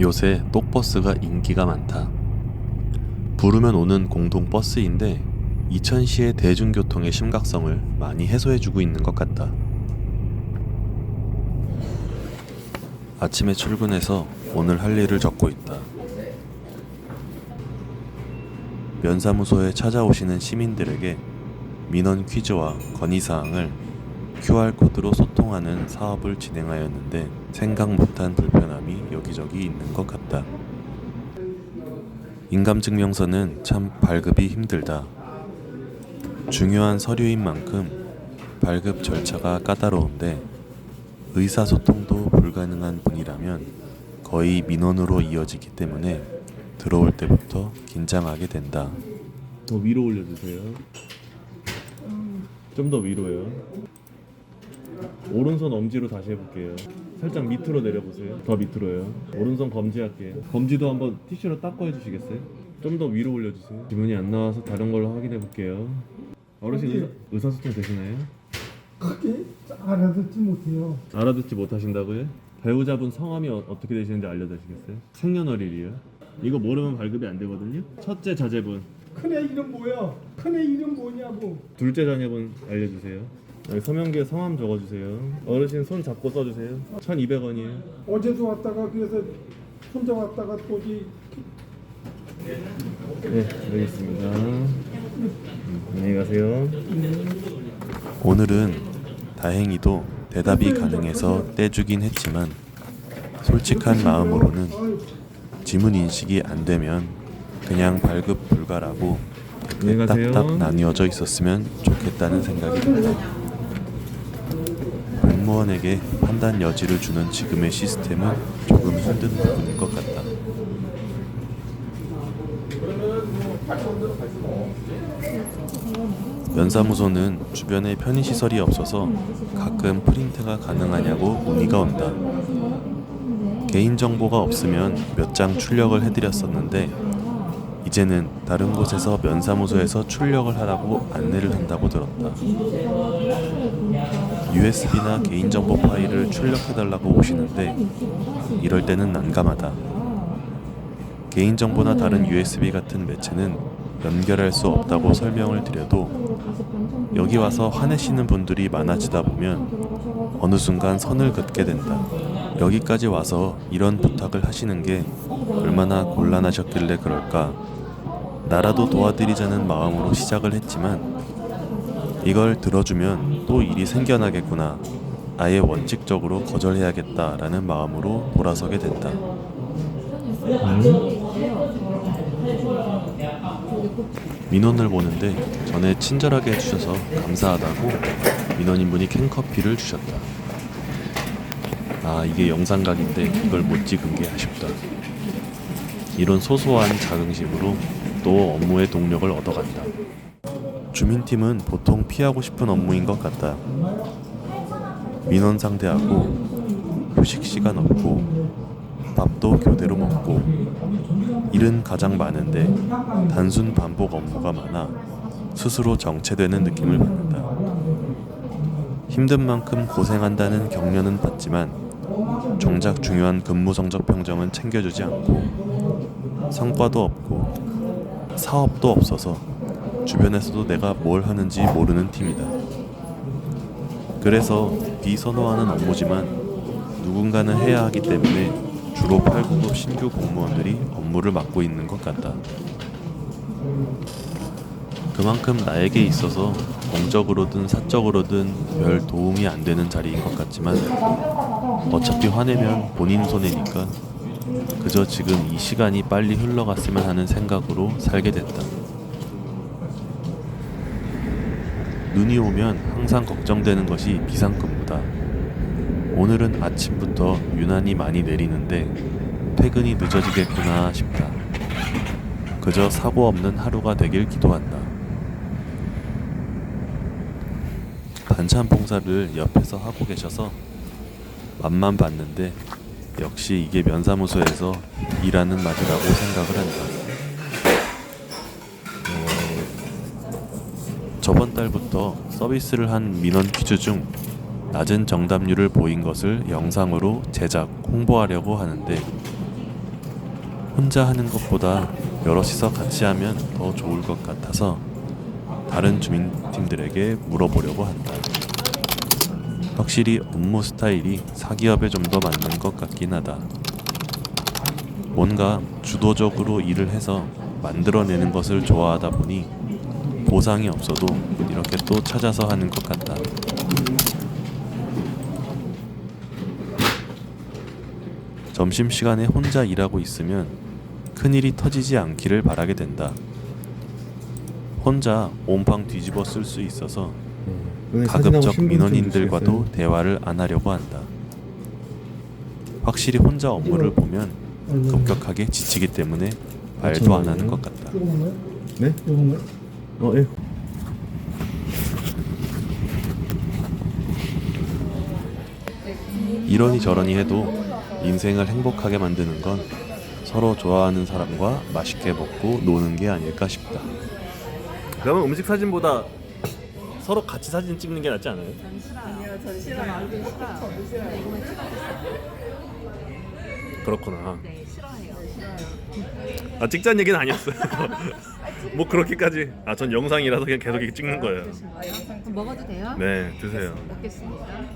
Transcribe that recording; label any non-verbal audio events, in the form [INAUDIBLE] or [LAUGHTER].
요새 똑버스가 인기가 많다. 부르면 오는 공동버스인데 이천시의 대중교통의 심각성을 많이 해소해주고 있는 것 같다. 아침에 출근해서 오늘 할 일을 적고 있다. 면사무소에 찾아오시는 시민들에게 민원 퀴즈와 건의사항을 QR코드로 소통하는 사업을 진행하였는데 생각 못한 불편함이 여기저기 있는 것 같다. 인감증명서는 참 발급이 힘들다. 중요한 서류인 만큼 발급 절차가 까다로운데 의사소통도 불가능한 분이라면 거의 민원으로 이어지기 때문에 들어올 때부터 긴장하게 된다. 더 위로 올려주세요. 좀 더 위로요. 오른손 엄지로 다시 해볼게요. 살짝 밑으로 내려보세요. 더 밑으로요. 오른손 검지 할게요. 검지도 한번 티슈로 닦고 해주시겠어요? 좀 더 위로 올려주세요. 지문이 안 나와서 다른 걸로 확인해 볼게요. 어르신 의사, 의사소통 되시나요? 크게 알아듣지 못해요. 알아듣지 못하신다고요? 배우자분 성함이 어, 떻게 되시는지 알려주시겠어요? 생년월일이요. 이거 모르면 발급이 안 되거든요. 첫째 자제분, 큰애 이름 뭐야? 큰애 이름 뭐냐고. 둘째 자녀분 알려주세요. 여기 서명기에 성함 적어주세요. 어르신 손 잡고 써주세요. 1,200원이에요. 어제도 왔다가 그래서 혼자 왔다가 또지 네, 알겠습니다. 안녕히 가세요. 오늘은 다행히도 대답이 가능해서 떼주긴 했지만 솔직한 마음으로는 지문 인식이 안 되면 그냥 발급 불가라고 안녕히 가세요. 딱딱 나뉘어져 있었으면 좋겠다는 생각이 듭니다. 공무원에게 판단 여지를 주는 지금의 시스템은 조금 힘든 부분인 것 같다. 면사무소는 주변에 편의시설이 없어서 가끔 프린트가 가능하냐고 문의가 온다. 개인정보가 없으면 몇 장 출력을 해드렸었는데 이제는 다른 곳에서 면사무소에서 출력을 하라고 안내를 한다고 들었다. USB나 개인정보 파일을 출력해달라고 오시는데 이럴 때는 난감하다. 개인정보나 다른 USB 같은 매체는 연결할 수 없다고 설명을 드려도 여기 와서 화내시는 분들이 많아지다 보면 어느 순간 선을 긋게 된다. 여기까지 와서 이런 부탁을 하시는 게 얼마나 곤란하셨길래 그럴까. 나라도 도와드리자는 마음으로 시작을 했지만 이걸 들어주면 또 일이 생겨나겠구나. 아예 원칙적으로 거절해야겠다라는 마음으로 돌아서게 된다. 민원을 보는데 전에 친절하게 해주셔서 감사하다고 민원인 분이 캔커피를 주셨다. 아 이게 영상각인데 이걸 못 찍은 게 아쉽다. 이런 소소한 자긍심으로 또 업무의 동력을 얻어간다. 주민팀은 보통 피하고 싶은 업무인 것 같다. 민원 상대하고 휴식 시간 없고 밥도 교대로 먹고 일은 가장 많은데 단순 반복 업무가 많아 스스로 정체되는 느낌을 받는다. 힘든 만큼 고생한다는 격려는 받지만 정작 중요한 근무 성적 평점은 챙겨주지 않고 성과도 없고 사업도 없어서 주변에서도 내가 뭘 하는지 모르는 팀이다. 그래서 비선호하는 업무지만 누군가는 해야 하기 때문에 주로 8, 9급 신규 공무원들이 업무를 맡고 있는 것 같다. 그만큼 나에게 있어서 공적으로든 사적으로든 별 도움이 안 되는 자리인 것 같지만 어차피 화내면 본인 손해니까 그저 지금 이 시간이 빨리 흘러갔으면 하는 생각으로 살게 됐다. 눈이 오면 항상 걱정되는 것이 비상근무다. 오늘은 아침부터 유난히 많이 내리는데 퇴근이 늦어지겠구나 싶다. 그저 사고 없는 하루가 되길 기도한다. 반찬 봉사를 옆에서 하고 계셔서 맛만 봤는데 역시 이게 면사무소에서 일하는 맛이라고 생각을 한다. 어, 저번 달부터 서비스를 한 민원 퀴즈 중 낮은 정답률을 보인 것을 영상으로 제작, 홍보하려고 하는데 혼자 하는 것보다 여럿이서 같이 하면 더 좋을 것 같아서 다른 주민팀들에게 물어보려고 한다. 확실히 업무 스타일이 사기업에 좀 더 맞는 것 같긴 하다. 뭔가 주도적으로 일을 해서 만들어내는 것을 좋아하다 보니 보상이 없어도 이렇게 또 찾아서 하는 것 같다. 점심시간에 혼자 일하고 있으면 큰일이 터지지 않기를 바라게 된다. 혼자 온방 뒤집어 쓸 수 있어서 사진하고 가급적 민원인들과도? 대화를 안 하려고 한다. 확실히 혼자 업무를 보면 급격하게 지치기 때문에 말도 안 하는 것 같다. 네? 어, 예. 이러니 저러니 해도 인생을 행복하게 만드는 건 서로 좋아하는 사람과 맛있게 먹고 노는 게 아닐까 싶다. 그러면 음식 사진보다 서로 같이 사진 찍는 게 낫지 않아요? 그렇구나. 네, 싫어해요. 아 찍자는 얘기는 아니었어요. [LAUGHS] 뭐 그렇게까지. 아 전 영상이라서 그냥 계속 이렇게 찍는 거예요. 그럼 먹어도 돼요? 네 드세요. 먹겠습니다.